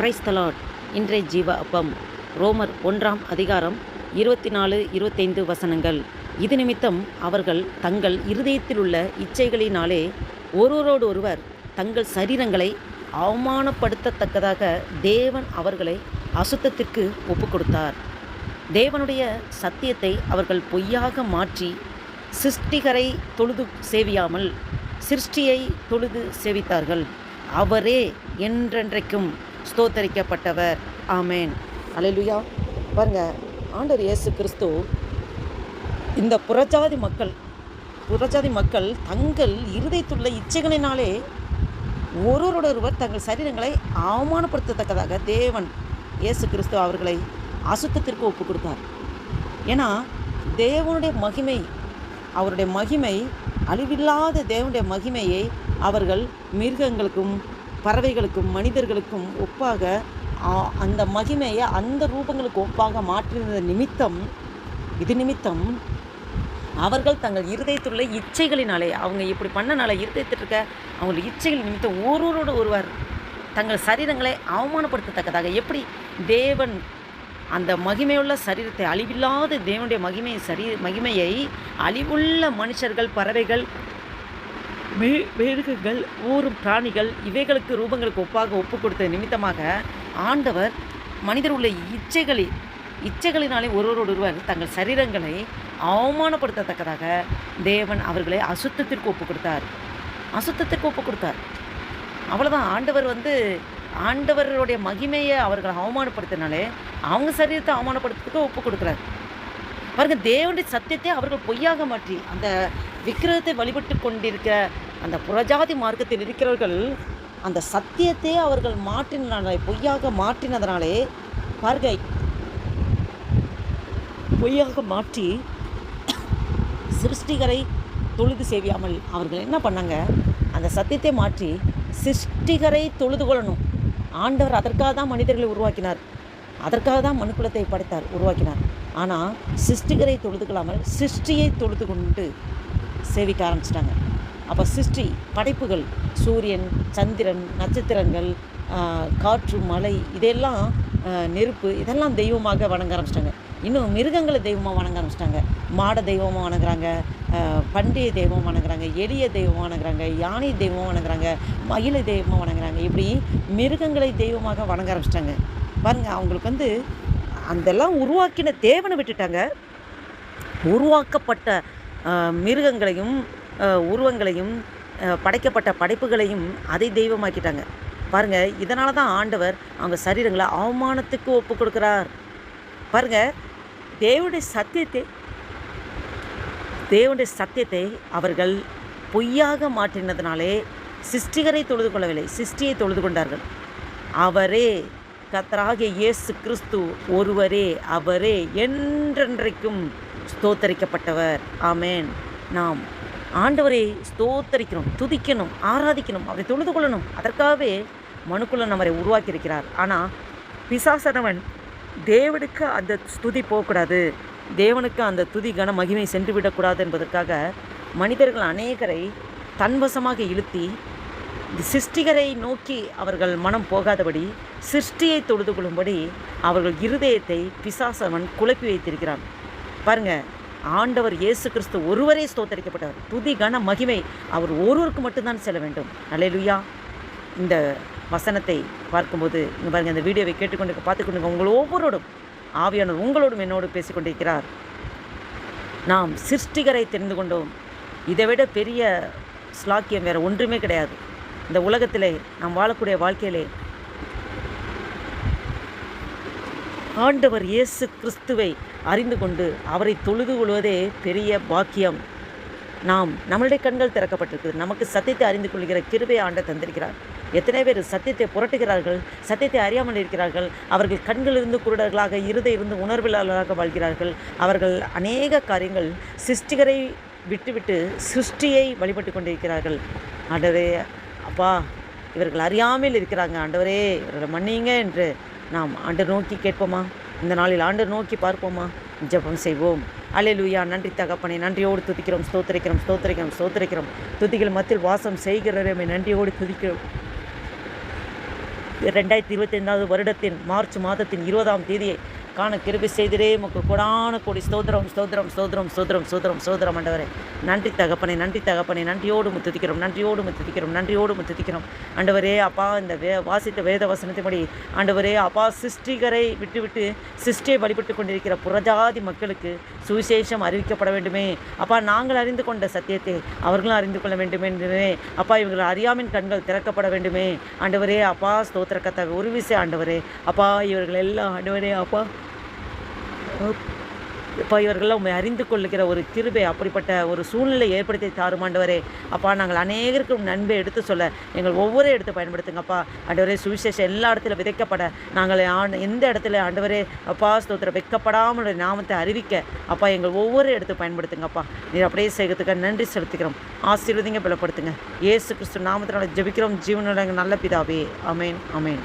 கிரைஸ்தலாட் இன்றைய ஜீவ அப்பம் ரோமர் ஒன்றாம் அதிகாரம் இருபத்தி நாலு இருபத்தைந்து வசனங்கள். இது நிமித்தம் அவர்கள் தங்கள் இருதயத்தில் உள்ள இச்சைகளினாலே ஒருவரோடு ஒருவர் தங்கள் சரீரங்களை அவமானப்படுத்தத்தக்கதாக தேவன் அவர்களை அசுத்தத்திற்கு ஒப்பு கொடுத்தார் தேவனுடைய சத்தியத்தை அவர்கள் பொய்யாக மாற்றி சிருஷ்டிகரை தொழுது சேவியாமல் சிருஷ்டியை தொழுது சேவித்தார்கள். அவரே என்றென்றைக்கும் ஸ்தோத்தரிக்கப்பட்டவர். ஆமேன். அலையிலுயா பாருங்க ஆண்டர் இயேசு கிறிஸ்து இந்த புறஜாதி மக்கள் புறஜாதி மக்கள் தங்கள் இருதயத்துள்ள இச்சைகளினாலே ஒருவரோடொருவர் தங்கள் சரீரங்களை அவமானப்படுத்தத்தக்கதாக தேவன் இயேசு கிறிஸ்து அவர்களை அசுத்தத்திற்கு ஒப்பு கொடுத்தார். ஏன்னா தேவனுடைய மகிமை அவருடைய மகிமை அழிவில்லாத தேவனுடைய மகிமையை அவர்கள் மிருகங்களுக்கும் பறவைகளுக்கும் மனிதர்களுக்கும் ஒப்பாக அந்த மகிமையை அந்த ரூபங்களுக்கு ஒப்பாக மாற்றினது நிமித்தம் இது நிமித்தம் அவர்கள் தங்கள் இருதயத்துள்ள இச்சைகளினாலே அவங்க இப்படி பண்ணனால இருதயத்தில் இருக்க அவங்க இச்சைகள் நிமித்தம் ஒருவரோடு ஒருவர் தங்கள் சரீரங்களை அவமானப்படுத்தத்தக்கதாக எப்படி தேவன் அந்த மகிமையுள்ள சரீரத்தை அழிவில்லாத தேவனுடைய மகிமை சரீ மகிமையை அழிவுள்ள மனுஷர்கள் பறவைகள் மே மிருகங்கள் ஊரும் பிராணிகள் இவைகளுக்கு ரூபங்களுக்கு ஒப்பாக ஒப்பு கொடுத்த நிமித்தமாக ஆண்டவர் மனிதர் உள்ள இச்சைகளை இச்சைகளினாலே ஒருவரோடொருவர் தங்கள் சரீரங்களை அவமானப்படுத்தத்தக்கதாக தேவன் அவர்களை அசுத்தத்திற்கு ஒப்பு கொடுத்தார். அசுத்தத்திற்கு ஒப்பு கொடுத்தார். அவ்வளோதான் ஆண்டவர் வந்து ஆண்டவருடைய மகிமையை அவர்களை அவமானப்படுத்தினாலே அவங்க சரீரத்தை அவமானப்படுத்துறதுக்கு ஒப்பு கொடுக்குறாரு. பாருங்க தேவனுடைய சத்தியத்தை அவர்கள் பொய்யாக மாற்றி அந்த விக்கிரகத்தை வழிபட்டு கொண்டிருக்க அந்த புறஜாதி மார்க்கத்தில் இருக்கிறவர்கள் அந்த சத்தியத்தை அவர்கள் மாற்றினாலே பொய்யாக மாற்றினதனாலே பார்கை பொய்யாக மாற்றி சிருஷ்டிகரை தொழுது சேவியாமல் அவர்கள் என்ன பண்ணாங்க? அந்த சத்தியத்தை மாற்றி சிருஷ்டிகரை தொழுது கொள்ளணும். ஆண்டவர் அதற்காக தான் மனிதர்களை உருவாக்கினார். அதற்காக தான் மனுக்குலத்தை படைத்தார் உருவாக்கினார். ஆனால் சிருஷ்டிகரை தொழுது கொள்ளாமல் சிருஷ்டியை தொழுது கொண்டு சேவிக்க ஆரம்பிச்சிட்டாங்க. அப்போ சிருஷ்டி படைப்புகள் சூரியன் சந்திரன் நட்சத்திரங்கள் காற்று மலை இதெல்லாம் நெருப்பு இதெல்லாம் தெய்வமாக வணங்க ஆரம்பிச்சிட்டாங்க. இன்னும் மிருகங்களை தெய்வமாக வணங்க ஆரம்பிச்சிட்டாங்க. மாட தெய்வமாக வணங்குறாங்க பண்டைய பண்டிகை தெய்வம் வணங்குறாங்க எளிய தெய்வம் வணங்குறாங்க யானை தெய்வம் வணங்குறாங்க மயிலை தெய்வமாக வணங்குறாங்க. இப்படி மிருகங்களை தெய்வமாக வணங்க ஆரம்பிச்சிட்டாங்க. பாருங்க அவங்களுக்கு வந்து அதெல்லாம் உருவாக்கின தேவனை விட்டுட்டாங்க. உருவாக்கப்பட்ட மிருகங்களையும் உருவங்களையும் படைக்கப்பட்ட படைப்புகளையும் அதை தெய்வமாக்கிட்டாங்க. பாருங்க இதனால தான் ஆண்டவர் அவங்க சரீரங்களை அவமானத்துக்கு ஒப்பு கொடுக்குறார். பாருங்க தேவனுடைய சத்தியத்தை தேவனுடைய சத்தியத்தை அவர்கள் பொய்யாக மாற்றினதுனாலே சிஷ்டிகரை தொழுது கொள்ளவில்லை சிருஷ்டியை தொழுது கொண்டார்கள். அவரே கத்தராகிய இயேசு கிறிஸ்து ஒருவரே அவரே என்றென்றைக்கும் ஸ்தோத்தரிக்கப்பட்டவர். ஆமேன். நாம் ஆண்டவரை ஸ்தோத்தரிக்கணும் துதிக்கணும் ஆராதிக்கணும் அவரை தொழுது கொள்ளணும். அதற்காகவே மனுக்குள்ள நம்மரை உருவாக்கியிருக்கிறார். ஆனால் பிசாசனவன் தேவனுக்கு அந்த ஸ்துதி போகக்கூடாது. தேவனுக்கு அந்த துதி கன மகிமை சென்று விடக்கூடாது என்பதற்காக மனிதர்கள் அநேகரை தன்வசமாக இழுத்தி சிருஷ்டிகரை நோக்கி அவர்கள் மனம் போகாதபடி சிருஷ்டியை தொழுது கொள்ளும்படி அவர்கள் இருதயத்தை பிசாசவன் குழப்பி வைத்திருக்கிறான். பாருங்கள் ஆண்டவர் இயேசு கிறிஸ்து ஒருவரே ஸ்தோத்தரிக்கப்பட்டவர். துதி கன மகிமை அவர் ஒருவருக்கு மட்டும்தான் செல்ல வேண்டும். அல்லேலூயா இந்த வசனத்தை பார்க்கும்போது இங்கே பாருங்கள் இந்த வீடியோவை கேட்டுக்கொண்டு பார்த்துக்கொண்டு உங்கள் ஒவ்வொருடும் ஆவியானவர் உங்களோடும் என்னோடு பேசிக்கொண்டிருக்கிறார். நாம் சிருஷ்டிகரை தெரிந்து கொண்டோம். இதை விட பெரிய ஸ்லாக்கியம் வேறு ஒன்றுமே கிடையாது. இந்த உலகத்திலே நாம் வாழக்கூடிய வாழ்க்கையிலே ஆண்டவர் இயேசு கிறிஸ்துவை அறிந்து கொண்டு அவரை தொழுது கொள்வதே பெரிய பாக்கியம். நாம் நம்மளுடைய கண்கள் திறக்கப்பட்டிருக்குது நமக்கு சத்தியத்தை அறிந்து கொள்கிற கிருபை ஆண்ட தந்திருக்கிறார். எத்தனை பேர் சத்தியத்தை புரட்டுகிறார்கள் சத்தியத்தை அறியாமல் இருக்கிறார்கள் அவர்கள் கண்களிலிருந்து குருடர்களாக இருதை இருந்து உணர்வில்லாளராக வாழ்கிறார்கள். அவர்கள் அநேக காரியங்கள் சிருஷ்டிகரை விட்டுவிட்டு சிருஷ்டியை வழிபட்டு கொண்டிருக்கிறார்கள். ஆண்டவரே அப்பா இவர்கள் அறியாமல் இருக்கிறாங்க. ஆண்டவரே இவர்களை மன்னிங்க என்று நாம் ஆண்டர் நோக்கி கேட்போமா? இந்த நாளில் ஆண்டர் நோக்கி பார்ப்போமா? ஜெபம் செய்வோம். அலையலூயா நன்றி தகப்பனை. நன்றியோடு துதிக்கிறோம் ஸ்தோத்திரிக்கிறோம் ஸ்தோத்திரிக்கிறோம் ஸ்தோத்திரிக்கிறோம். துதிகள் மத்தியில் வாசம் செய்கிறோமே நன்றியோடு துதிக்கிறோம். ரெண்டாயிரத்தி இருபத்தி ஐந்தாவது வருடத்தின் மார்ச் மாதத்தின் இருபதாம் தேதியை காண கிருபி செய்திரே உமக்கு கொடான கொடி ஸ்தோத்திரம் ஸ்தோத்திரம் ஸ்தோத்திரம் ஸ்தோத்திரம் ஸ்தோத்திரம் ஸ்தோத்திரம் ஆண்டவரே. நன்றி தகப்பனே நன்றி தகப்பனே. நன்றியோடு முத்துதிக்கிறோம் நன்றியோடு முத்துதிக்கிறோம் நன்றியோடு முத்துதிக்கிறோம். ஆண்டவரே அப்பா இந்த வே வாசித்த வேத வசனத்தின்படி ஆண்டவரே அப்பா சிருஷ்டிகரை விட்டுவிட்டு சிருஷ்டியை வழிபட்டு கொண்டிருக்கிற புறஜாதி மக்களுக்கு சுவிசேஷம் அறிவிக்கப்பட வேண்டுமே. அப்பா நாங்கள் அறிந்து கொண்ட சத்தியத்தை அவர்களும் அறிந்து கொள்ள வேண்டுமே அப்பா இவர்கள் அறியாமின் கண்கள் திறக்கப்பட வேண்டுமே. ஆண்டவரே அப்பா ஸ்தோத்திர கத்தை ஒரு விசை ஆண்டவரே. அப்பா இவர்கள் எல்லாம் ஆண்டவரே அப்பா இப்போ இவர்கள் உண்மை அறிந்து கொள்ளுகிற ஒரு திருபை அப்படிப்பட்ட ஒரு சூழ்நிலை ஏற்படுத்தி தாருமாண்டவரே அப்பா நாங்கள் அநேகருக்கும் நன்மை எடுத்து சொல்ல எங்கள் ஒவ்வொரு இடத்தை பயன்படுத்துங்கப்பா ஆண்டவரே சுவிசேஷம் எல்லா இடத்துல விதைக்கப்பட நாங்கள் ஆண் எந்த இடத்துல ஆண்டவரே அப்பா ஸ்தோத்திர வைக்கப்படாமல் நாமத்தை அறிவிக்க அப்பா எங்கள் ஒவ்வொரு இடத்தை பயன்படுத்துங்கப்பா நீர் அப்படியே செய்கிறதுக்கு நன்றி செலுத்துகிறோம். ஆசீர்வதிங்க பலப்படுத்துங்க. இயேசு கிறிஸ்து நாமத்தினால ஜெபிக்கிறோம். ஜீவனோட நல்ல பிதாவே. அமேன் அமேன்